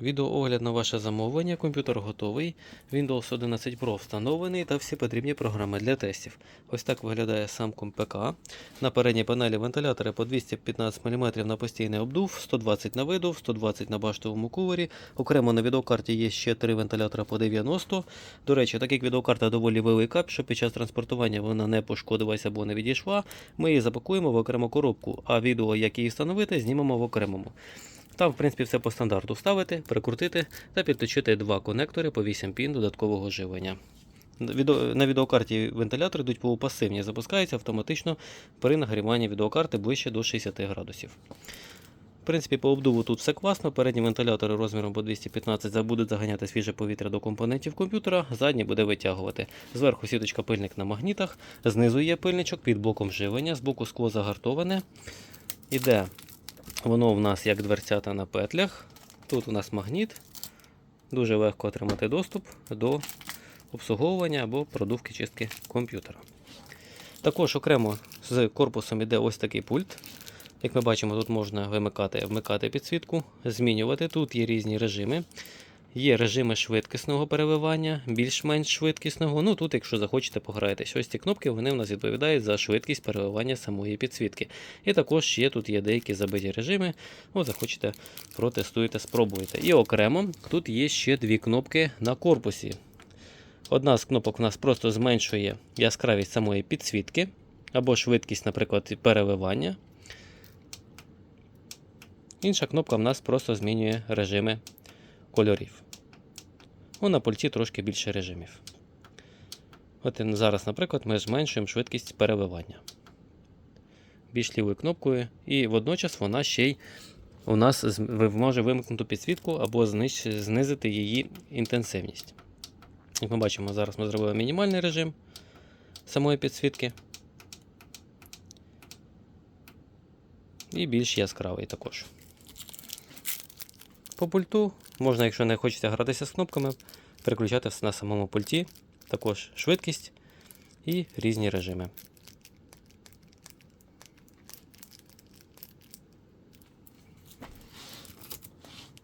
Відеоогляд на ваше замовлення. Комп'ютер готовий. Windows 11 Pro встановлений та всі потрібні програми для тестів. Ось так виглядає сам комп. На передній панелі вентилятори по 215 мм на постійний обдув, 120 на видув, 120 на баштовому кулері. Окремо на відеокарті є ще три вентилятора по 90. До речі, так як відеокарта доволі велика, щоб під час транспортування вона не пошкодилася або не відійшла, ми її запакуємо в окрему коробку, а відео, як її встановити, знімемо в окремому. Там, в принципі, все по стандарту вставити, прикрутити та підключити два конектори по 8 пін додаткового живлення. На відеокарті вентилятори йдуть полупасивні, запускаються автоматично при нагріванні відеокарти ближче до 60 градусів. В принципі, по обдуву тут все класно. Передні вентилятори розміром по 215 будуть заганяти свіже повітря до компонентів комп'ютера, задній буде витягувати. Зверху сіточка пильник на магнітах, знизу є пильничок під блоком живлення, збоку скло загартоване. Іде Воно в нас як дверцята на петлях. Тут у нас магніт. Дуже легко отримати доступ до обслуговування або продувки чистки комп'ютера. Також окремо з корпусом йде ось такий пульт. Як ми бачимо, тут можна вимикати, вмикати підсвітку, змінювати. Тут є різні режими. Є режими швидкісного переливання, більш-менш швидкісного. Ну тут, якщо захочете, пограєтесь. Ось ці кнопки вони в нас відповідають за швидкість переливання самої підсвітки. І також є тут є деякі забиті режими. О, захочете, протестуєте, спробуєте. І окремо тут є ще дві кнопки на корпусі. Одна з кнопок у нас просто зменшує яскравість самої підсвітки, або швидкість, наприклад, переливання. Інша кнопка в нас просто змінює режими кольорів. Ну, на пульті трошки більше режимів. От зараз, наприклад, ми зменшуємо швидкість переливання більш лівою кнопкою, і водночас вона ще й у нас може вимкнути підсвітку або знизити її інтенсивність. Як ми бачимо, зараз ми зробили мінімальний режим самої підсвітки. І більш яскравий також. По пульту можна, якщо не хочеться гратися з кнопками, переключати на самому пульті, також швидкість і різні режими.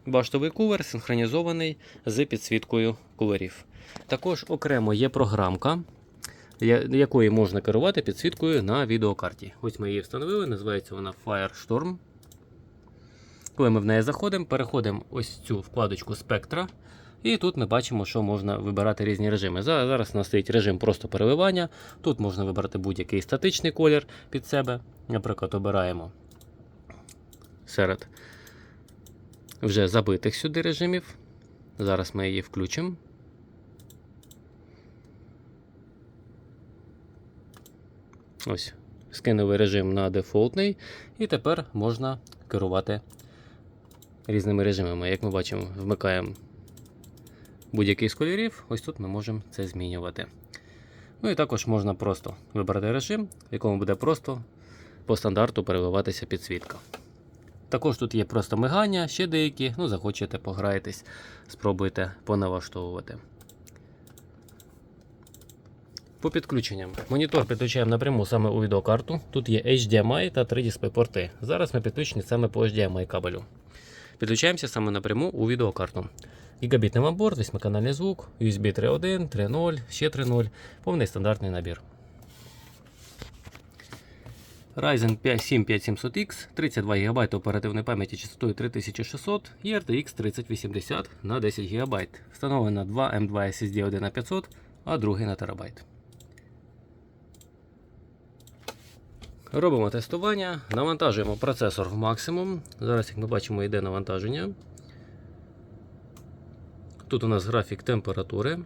Баштовий кулер синхронізований з підсвіткою кулерів. Також окремо є програмка, якою можна керувати підсвіткою на відеокарті. Ось ми її встановили, називається вона Firestorm. Коли ми в неї заходимо, переходимо ось цю вкладочку спектра. І тут ми бачимо, що можна вибирати різні режими. Зараз у нас стоїть режим просто переливання. Тут можна вибрати будь-який статичний колір під себе. Наприклад, обираємо серед вже забитих сюди режимів. Зараз ми її включимо. Ось, скинули режим на дефолтний, і тепер можна керувати різними режимами. Як ми бачимо, вмикаємо будь-який з кольорів, ось тут ми можемо це змінювати. Ну і також можна просто вибрати режим, в якому буде просто по стандарту переливатися підсвітка. Також тут є просто мигання, ще деякі, ну захочете, пограєтесь, спробуйте поналаштовувати. По підключенням. Монітор підключаємо напряму саме у відеокарту. Тут є HDMI та 3 дисплей-порти. Зараз ми підключені саме по HDMI кабелю. Підключаємося саме напряму у відеокарту. Гігабітний набор, 8-канальний звук, USB 3.1, 3.0, ще 3.0, повний стандартний набір. Ryzen 5 7 5700X, 32 ГБ оперативної пам'яті частотою 3600 і RTX 3080 на 10 ГБ. Встановлено 2 M2 SSD 1 на 500, а другий на терабайт. Робимо тестування, навантажуємо процесор в максимум. Зараз, як ми бачимо, йде навантаження. Тут у нас графік температури.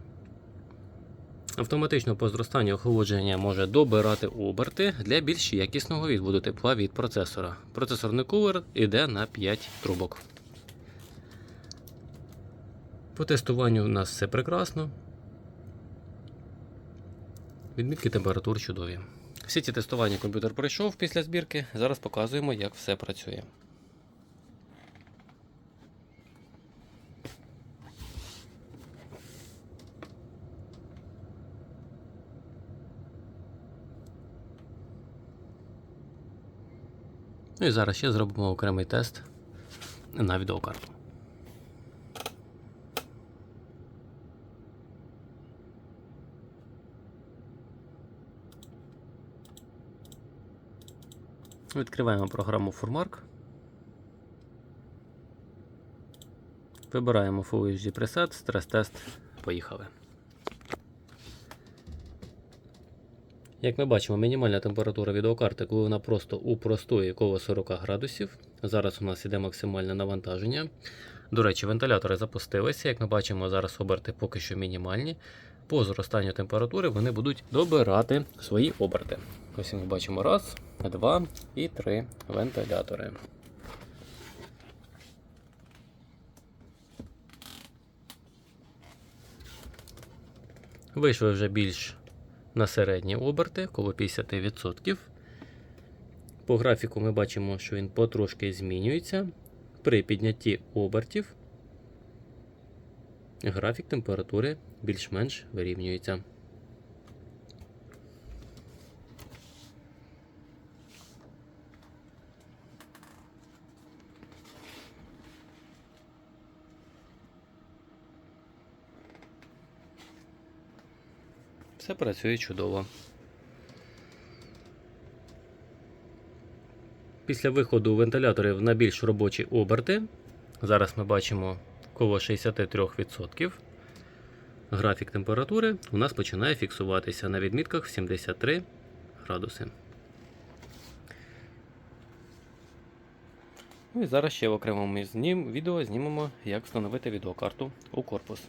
Автоматично по зростанню охолодження може добирати оберти для більш якісного відводу тепла від процесора. Процесорний кулер йде на 5 трубок. По тестуванню у нас все прекрасно. Відмітки температур чудові. Всі ці тестування комп'ютер пройшов після збірки. Зараз показуємо, як все працює. Ну і зараз ще зробимо окремий тест на відеокарту. Відкриваємо програму Furmark. Вибираємо Full HD Preset, стрес-тест. Поїхали. Як ми бачимо, мінімальна температура відеокарти, коли вона просто у простої коло 40 градусів. Зараз у нас іде максимальне навантаження. До речі, вентилятори запустилися. Як ми бачимо, зараз оберти поки що мінімальні. По зростанню температури вони будуть добирати свої оберти. Ось ми бачимо раз, два і три вентилятори. Вийшли вже більш на середні оберти, коло 50%. По графіку ми бачимо, що він потрошки змінюється. При піднятті обертів графік температури більш-менш вирівнюється. Все працює чудово. Після виходу вентиляторів на більш робочі оберти. Зараз ми бачимо коло 63%. Графік температури у нас починає фіксуватися на відмітках в 73 градуси. Ну і зараз ще в окремому знім, відео знімемо, як встановити відеокарту у корпус.